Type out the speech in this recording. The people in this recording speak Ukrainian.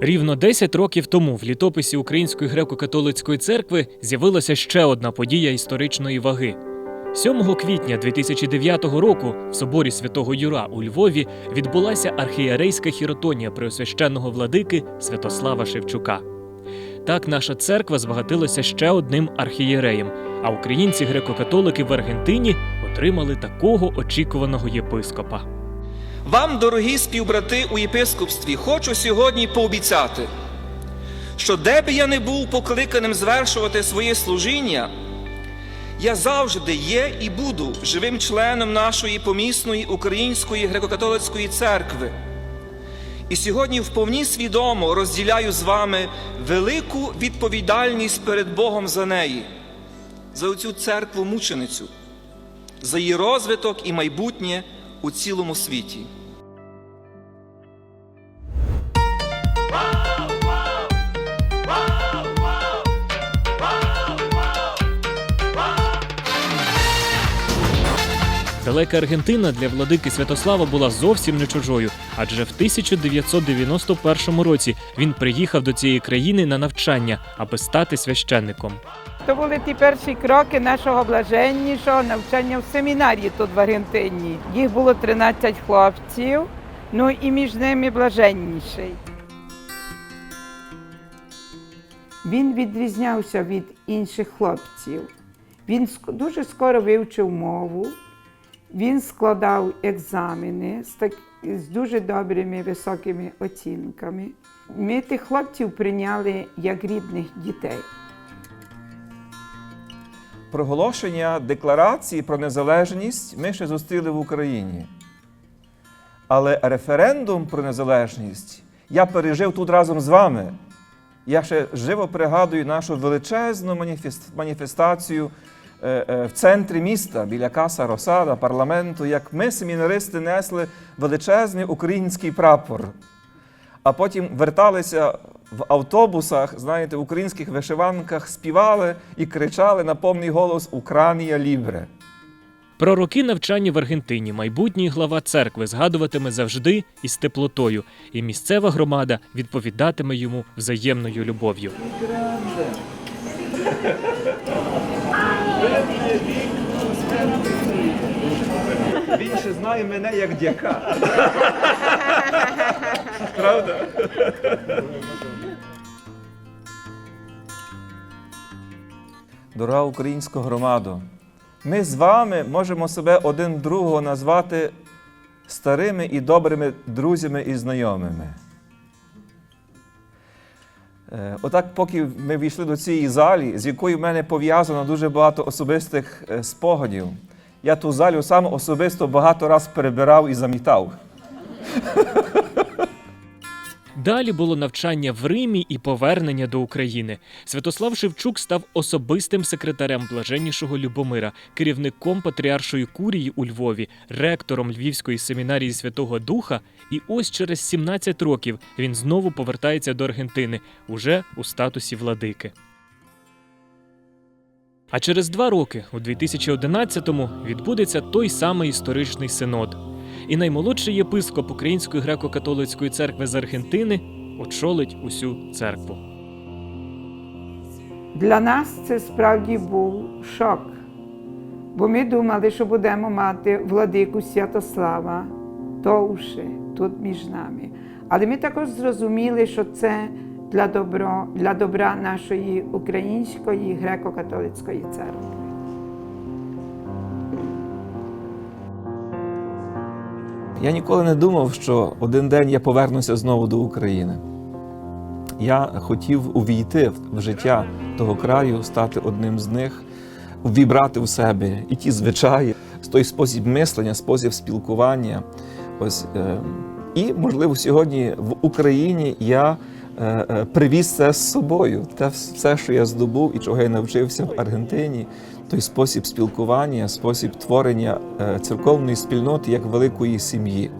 Рівно 10 років тому в літописі Української греко-католицької церкви з'явилася ще одна подія історичної ваги. 7 квітня 2009 року в соборі святого Юра у Львові відбулася архієрейська хіротонія преосвященного владики Святослава Шевчука. Так наша церква збагатилася ще одним архієреєм, а українці греко-католики в Аргентині отримали такого очікуваного єпископа. Вам, дорогі співбрати у єпископстві, хочу сьогодні пообіцяти, що де би я не був покликаним звершувати своє служіння, я завжди є і буду живим членом нашої помісної української греко-католицької церкви. І сьогодні вповні свідомо розділяю з вами велику відповідальність перед Богом за неї, за оцю церкву мученицю, за її розвиток і майбутнє у цілому світі. Далека Аргентина для владики Святослава була зовсім не чужою, адже в 1991 році він приїхав до цієї країни на навчання, аби стати священником. То були ті перші кроки нашого блаженнішого навчання в семінарії тут в Аргентині. Їх було 13 хлопців, ну і між ними блаженніший. Він відрізнявся від інших хлопців. Він дуже скоро вивчив мову, він складав екзамени з, так, з дуже добрими високими оцінками. Ми тих хлопців прийняли як рідних дітей. Проголошення декларації про незалежність ми ще зустріли в Україні. Але референдум про незалежність я пережив тут разом з вами. Я ще живо пригадую нашу величезну маніфест- маніфестацію в центрі міста біля Каса Росада, парламенту, як ми, семінаристи, несли величезний український прапор. А потім верталися в автобусах, знаєте, в українських вишиванках, співали і кричали на повний голос Укранія Лібре. Про роки навчання в Аргентині майбутній глава церкви згадуватиме завжди із теплотою, і місцева громада відповідатиме йому взаємною любов'ю. Він ще знає мене як дяка. Правда? Дорога українська громадо, ми з вами можемо себе один другого назвати старими і добрими друзями і знайомими. Е, Отак, поки ми війшли до цієї залі, з якою в мене пов'язано дуже багато особистих е, спогадів, я ту залю сам особисто багато раз перебирав і замітав. Далі було навчання в Римі і повернення до України. Святослав Шевчук став особистим секретарем блаженнішого Любомира, керівником патріаршої курії у Львові, ректором Львівської семінарії Святого Духа. І ось через 17 років він знову повертається до Аргентини, уже у статусі владики. А через два роки, у 2011-му, відбудеться той самий історичний синод. І наймолодший єпископ Української греко-католицької церкви з Аргентини очолить усю церкву. Для нас це справді був шок, бо ми думали, що будемо мати владику Святослава довше тут між нами. Але ми також зрозуміли, що це для, добро, для добра нашої української греко-католицької церкви. Я ніколи не думав, що один день я повернуся знову до України. Я хотів увійти в життя того краю, стати одним з них, вібрати в себе і ті звичаї, той спосіб мислення, спосіб спілкування. Ось, е, і, можливо, сьогодні в Україні я привіз це з собою. Те все, що я здобув і чого я навчився в Аргентині, той спосіб спілкування, спосіб творення е, церковної спільноти як великої сім'ї.